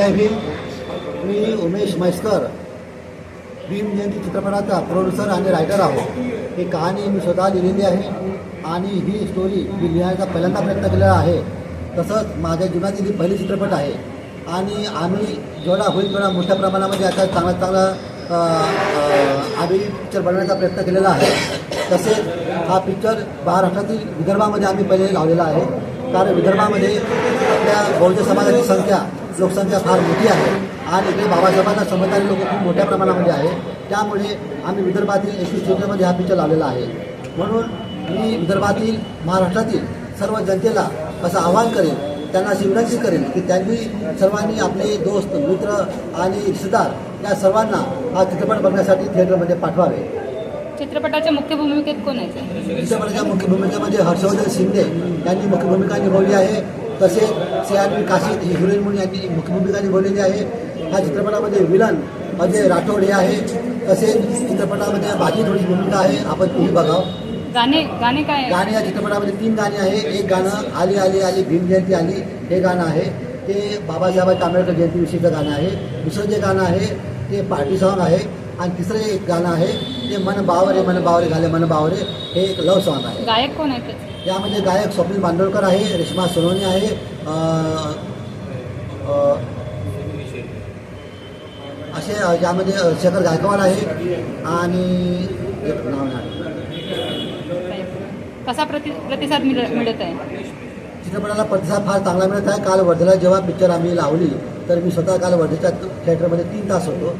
जय भीम. मी उमेश म्हैसकर. भीम जयंती चित्रपटाचा प्रोड्युसर आणि रायटर आहोत. ही कहाणी मी स्वतः लिहिलेली आहे आणि ही स्टोरी मी लिहायचा पहिल्यांदा प्रयत्न केलेला आहे. तसंच माझ्या जीवनातील ही पहिली चित्रपट आहे. आणि आम्ही जेवढा होईल तेवढा मोठ्या प्रमाणामध्ये आता चांगला चांगला आम्ही पिक्चर बनवण्याचा प्रयत्न केलेला आहे. तसेच हा पिक्चर महाराष्ट्रातील विदर्भामध्ये आम्ही पहिले लावलेला आहे. कारण विदर्भामध्ये आपल्या बौद्ध समाजाची संख्या लोकसंख्या फार मोठी आहे. आणि इकडे बाबासाहेबांना समजणारे लोक खूप मोठ्या प्रमाणामध्ये आहे. त्यामुळे आम्ही विदर्भातील एकवीस जिल्ह्यामध्ये हा पिक्चर लावलेला आहे. म्हणून मी विदर्भातील महाराष्ट्रातील सर्व जनतेला असं आवाहन करेन त्यांना अशी विनंती करेन की त्यांनी सर्वांनी आपले दोस्त मित्र आणि रिश्तेदार या सर्वांना हा चित्रपट बघण्यासाठी थिएटरमध्ये पाठवावे. चित्रपटाच्या मुख्य भूमिकेत कोण आहे? चित्रपटाच्या मुख्य भूमिकेमध्ये हर्षवर्धन शिंदे यांनी मुख्य भूमिका निभावली आहे. तसेच सी आर पी काशीद ही हिरोईन म्हणून यांनी मुख्य भूमिका निभावलेली आहे. ह्या चित्रपटामध्ये विलन अजय राठोड हे आहे तसेच चित्रपटामध्ये माझी थोडी भूमिका आहे. आपण तीही बघावं. गाणे गाणे काय? गाणे या चित्रपटामध्ये तीन गाणी आहे एक गाणं आली आली आली भीम जयंती आली हे गाणं आहे. ते बाबासाहेब आंबेडकर जयंतीविषयीचं गाणं आहे. दुसरं जे गाणं आहे ते पार्टी सॉन्ग आहे. आणि तिसरं एक गाणं आहे ते मन बावरे मन बावरे घाले मन बावरे हे एक लव सॉन्ग आहे. गायक कोण आहे त्याचे यामध्ये गायक स्वप्नील बांदोळकर आहे रेश्मा सोनवणे आहे अं, अं, असे अं, यामध्ये अं, शेखर गायकवाड आहे आणि एक नाव नाही. कसा प्रति प्रतिसाद मिळ- मिळत आहे? चित्रपटाला प्रतिसाद फार चांगला मिळत आहे. काल वर्धेला जेव्हा पिक्चर आम्ही लावली तर मी स्वतः काल वर्धेच्या थिएटरमध्ये तीन तास होतो.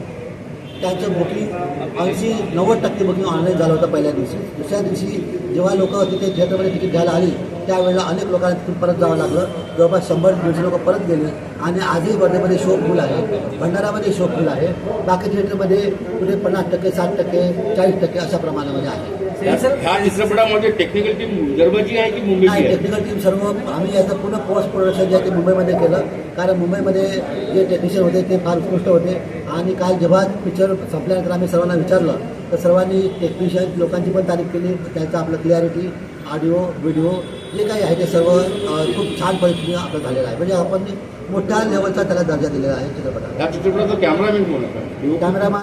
त्यांचं बुकिंग ऐंशी नव्वद टक्के बुकिंग ऑनलाईन झालं होतं पहिल्या दिवशी. दुसऱ्या दिवशी जेव्हा लोक तिथे थिएटरमध्ये तिकीट घ्यायला आली त्यावेळेला अनेक लोकांना तिथून परत जावं लागलं. जवळपास शंभर दीडशे लोक परत गेले आणि आजही वर्धेमध्ये शो फुल आहे. भंडारामध्ये शो फुल आहे. बाकी थिएटरमध्ये कुठे पन्नास टक्के साठ टक्के चाळीस टक्के अशा प्रमाणामध्ये आहे. ह्या चित्रपटामध्ये टेक्निकल टीम विदर्भाची आहे की मुंबईची नाही आहे? टेक्निकल टीम सर्व आम्ही याचं पूर्ण पोस्ट प्रोडक्शन जे आहे ते मुंबईमध्ये केलं. कारण मुंबईमध्ये जे टेक्निशियन होते ते फार उत्कृष्ट होते. आणि काल जेव्हा पिक्चर संपल्यानंतर आम्ही सर्वांना विचारलं तर सर्वांनी टेक्निशियन लोकांची पण तारीफ केली. त्यांचं आपलं क्लॅरिटी ऑडिओ व्हिडिओ जे काही आहे ते सर्व खूप छान पद्धतीने आपलं झालेलं आहे. म्हणजे आपण मोठ्या लेवलचा त्याला दर्जा दिलेला आहे चित्रपटाला. Cameraman cameraman